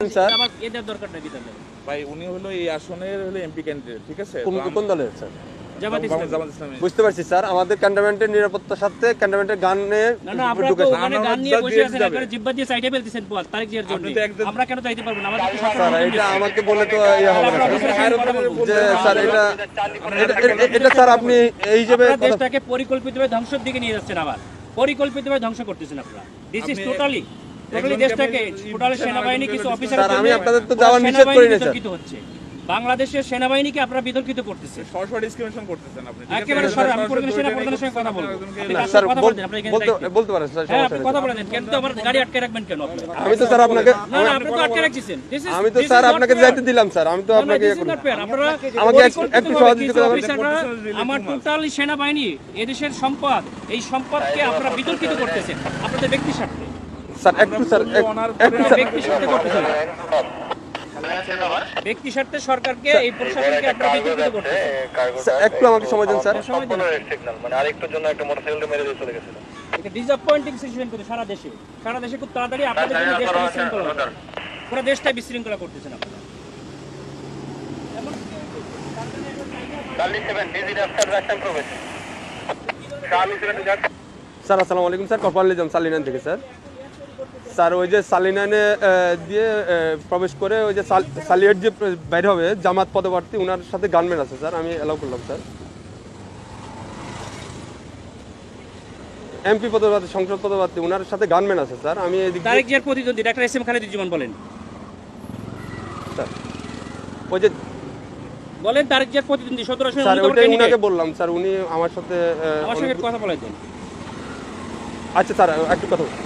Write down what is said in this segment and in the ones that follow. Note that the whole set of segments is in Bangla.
স্যার? আমার এদের দরকারটা কি তাহলে? ভাই উনি হলো এই আসনের হলো এমপি ক্যান্ডিডেট ঠিক আছে? কোন কোন দলের স্যার? জামাত বাংলাদেশ ইসলাম। জামাত ইসলামী। বুঝতে পারছি স্যার। আমাদের ক্যান্টনমেন্টের নিরাপত্তার সাথে ক্যান্টনমেন্টের গানে না না আপনারা তো ঢুকেছে। ওখানে আমরা গান নিয়ে যা বসে দিয়ে আছেন যাবে। একবারে জিব্বা দিয়ে সাইডে ফেলতেছেন বল তারিখ জিয়ার জন্য। আপনি তো একদম- আমরা কেন চাইতে পারব না? আমাদের তো সরকার স্যার এটা আমাকে বলে তো ইয়ে হবে না। আমরা স্যার। অফিসারের সঙ্গে কথা বলব। যে স্যার এটা এটা- এটা- এটা স্যার আপনি এই হিসেবে দেশটাকে পরিকল্পিতভাবে ধ্বংসের দিকে নিয়ে যাচ্ছেন আবার। পরিকল্পিতভাবে ধ্বংস করতেছেন আপনারা। দিস ইজ টোটালি টোটালি দেশটাকে সেনাবাহিনী কিছু অফিসার আমি আপনাদের তো যাওয়ার নিষেধ করি না, স্যার। বাংলাদেশের সেনাবাহিনীকে আপনারা বিতর্কিত করতেছে সরাসরি ডিসক্রিমিনেশন করতেছেন আপনি একেবারে সরাসরি, আমি সরাসরি সেনা প্রধানের সঙ্গে কথা বলব। একজনকে আপনি না, কাজ স্যার কথা বল- বলতেন, আপনার এখানে বলতে বলতে পারেন স্যার হ্যাঁ আপনি কথা বলে কিন্তু আমার গাড়ি আটকে রাখবেন কেন আপনি? আমি তো স্যার আপনাকে না না আপনি তো আটকে রাখছেন আমি তো স্যার আপনাকে যাইতে দিলাম স্যার আমি তো না, না, আপনাকে this ইয়ে is করি not fair. আপনারা আমাকে একটু সহযোগিতা করবেন। আমার টোটাল সেনাবাহিনী এদেশের সম্পদ এই সম্পদকে আপনারা বিতর্কিত করতেছেন। আপনাদের ব্যক্তি স্বার্থে। স্যার একটু স্যার এক- একটু স্যার। ব্যক্তি স্বার্থে করতেছেন? ব্যক্তি স্বার্থে সরকারকে এই প্রশাসনকে আপনারা বিতর্কিত স্যার, একটু আমাকে সময় দেন স্যার। সময় দিন। সিগন্যাল মানে আরেকটুর জন্য একটা মোটরসাইকেলটা মেরে দিয়ে চলে গেছিল। এটা ডিসঅ্যাপয়েন্টিং সিচুয়েশন করে সারা দেশে। সারা দেশে খুব তাড়াতাড়ি আপনাদের জন্য দেশটা বিশৃঙ্খলা পুরো দেশটাই বিশৃঙ্খলা করতেছেন আপনারা। স্যার আসসালামু আলাইকুম স্যার কপালিজম সালিনান থেকে স্যার। স্যার ওই যে সালিনানে আহ, দিয়ে প্রবেশ করে ওই যে সাল- সালিয়েট যে বাইর হবে জামাত পদপ্রার্থী ওনার সাথে গানম্যান আছে স্যার। আমি অ্যালাউ করলাম স্যার। এমপি পদপ্রার্থী সংসদ পদপ্রার্থী ওনার সাথে গানম্যান আছে স্যার। আমি এদিক দিয়ে- তারেক জিয়ার প্রতিদ্বন্দ্বী ডাক্তার এস এম খালেদুজ্জামান বলেন। স্যার। ওই যে বলেন তারেক জিয়ার প্রতিদ্বন্দ্বী সতেরো স্যার ওইটাই candidate। বললাম স্যার। উনি আমার সাথে আমার সঙ্গে কথা বলে দেন আচ্ছা স্যার একটু কথা বলুন।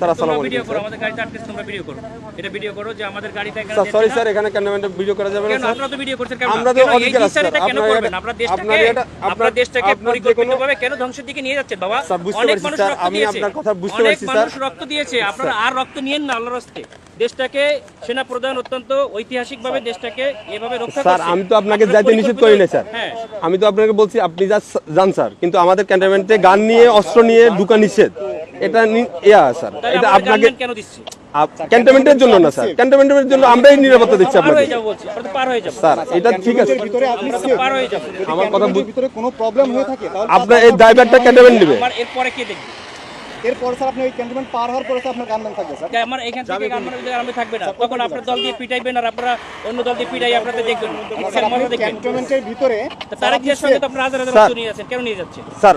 স্যার তোমরা আসসালামু ভিডিও করো আমাদের গাড়িতে আটকে তোমরা ভিডিও করো। এটা ভিডিও করো যে আমাদের গাড়িটা স্যার সরি স্যার এখানে ক্যামেরাটা ভিডিও করা যাবে না স্যার? আপনারা তো ভিডিও করছেন কেন আমরা তো অধিকার আছে, কেন করবেন? আপনারা দেশটাকে আপনারা দেশটাকে আপনার যে কোনো- পরিকল্পিতভাবে কেন ধ্বংসের দিকে নিয়ে যাচ্ছেন বাবা? অনেক মানুষ রক্ত আমি আপনার কথা বুঝতে পারছি, স্যার। মানুষ রক্ত দিয়েছে। আপনারা আর রক্ত নিয়েন না আল্লাহর রাস্তে দেশটাকে সেনা প্রধান অত্যন্ত ঐতিহাসিকভাবে দেশটাকে এভাবে রক্ষা স্যার আমি তো আপনাকে যাইতে নিষেধ করি না স্যার। হ্যাঁ। আমি তো আপনাকে বলছি আপনি যা যান স্যার কিন্তু আমাদের ক্যান্টনমেন্টে গান নিয়ে অস্ত্র নিয়ে ঢুকা নিষেধ। এটা ইয়া স্যার এটা আপনাকে কেন দিচ্ছে? ক্যান্টনমেন্টের জন্য না স্যার। ক্যান্টনমেন্টের জন্য আমরাই নিরাপত্তা দিচ্ছি আপনাকে হয়ে যাব বলছি আমরা তো পার হয়ে যাব। স্যার এটা ঠিক আছে। আমরা কথা ভিতরে কোনো প্রবলেম হয়ে থাকে? আপনার এই ড্রাইভারটা ক্যান্টনমেন্ট নেবে। এরপরে কে দেখবে? এরপর স্যার আপনি ওই ক্যান্টনমেন্ট পার হওয়ার পরে আপনার গানম্যান থাকবে স্যার। আমার এখান থেকে গানমানের আমি থাকবে না। তখন আপনার দল দিয়ে পিটাইবেন আর আপনারা অন্য দল দিয়ে পিটাই আপনাদের দেখবেন। ইচ্ছার মতো ক্যান্টনমেন্টের ভিতরে তা তারেক সঙ্গে তো আপনারা হাজার হাজার নিয়ে যাচ্ছেন। কেন নিয়ে যাচ্ছেন? স্যার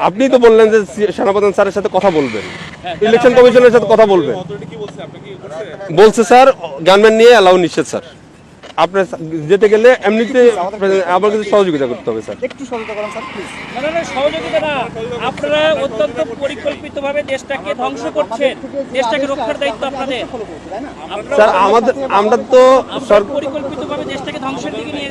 আপনি তো বললেন যে সেনাপ্রধান স্যারের সাথে কথা বলবেন। ইলেকশন কমিশনের সাথে কথা বলবেন। বলছে স্যার গানম্যান নিয়ে অ্যালাউ নিষেধ স্যার। আপনার যেতে গেলে এমনিতে আমার কাছে সহযোগিতা করতে হবে স্যার। একটু সহযোগিতা করেন স্যার প্লিজ না না না সহযোগিতা না। আপনারা অত্যন্ত পরিকল্পিতভাবে দেশটাকে ধ্বংস করছেন। দেশটাকে রক্ষার দায়িত্ব আপনাদের। স্যার আমাদের আমরা তো সর- পরিকল্পিতভাবে দেশটাকে ধ্বংসের দিকে নিয়ে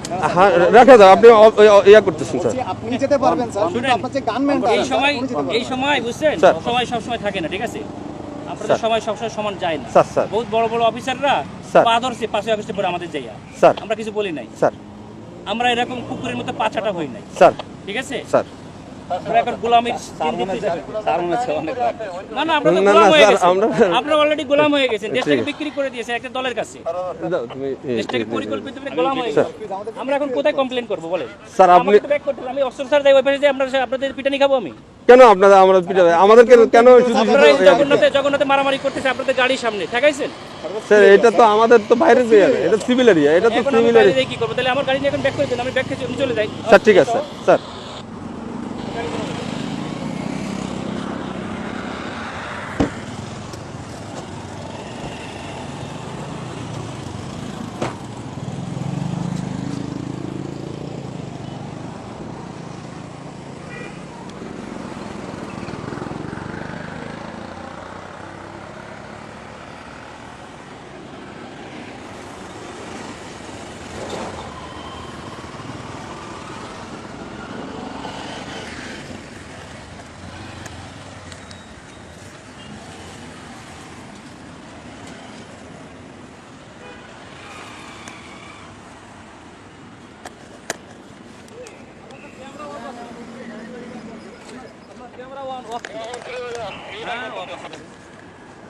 হ্যাঁ রাখা যাবে আপনি ইয়া- করতেছেন স্যার। আপনি যেতে পারবেন স্যার। আপনার যে গানম্যানটা এই সময় এই সময় বুঝছেন? সবাই সময় সব সময় থাকে না ঠিক আছে? আপনাদের সবাই সবসময় সমান যায় না। Sir sir. বহুত বড় বড় অফিসাররা। পাশে পরে আমাদের যাইয়া। স্যার। আমরা কিছু বলি নাই। স্যার। আমরা এরকম কুকুরের মতো পাচাটা হই নাই। স্যার। ঠিক আছে? স্যার। এখন গোলামির না না আমরা তো না, না, গোলাম হয়ে গেছি। আপনারা অলরেডি গোলাম হয়ে গেছেন দেশটাকে বিক্রি করে দিয়েছে একটা দলের কাছে। দাও, তুমি এই- দেশটাকে পরিকল্পিত গোলাম হয়ে গেছে। আমরা এখন কোথায় কমপ্লেন করব বলেন? স্যার আপনি আমাকে তো back করতে হবে। আমি অস্ত্র স্যার যাই ওই পাশে যাই, আমরা আপনাদের পিটানি খাব আমি। কেন আপনারা আমরা পিটাবে আমাদেরকে কেন শুধু শুধু আপনারা এই জগন্নাথে জগন্নাথে মারামারি করতেছে আপনাদের গাড়ির সামনে। ঠেকাইছেন? স্যার এটা তো আমাদের তো বাইরের এরিয়া এটা সিভিল এরিয়া এটা তো সিভিল এরিয়া কি করব? তাহলে আমার গাড়ি নিয়ে এখন ব্যাক করে দেন আমি ব্যাক খেয়ে চলে যাই। স্যার ঠিক আছে স্যার।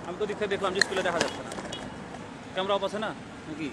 আমি তো দিক থেকে দেখলাম যে স্কুলে দেখা যাচ্ছে না। ক্যামেরা অফ আছে না? নাকি?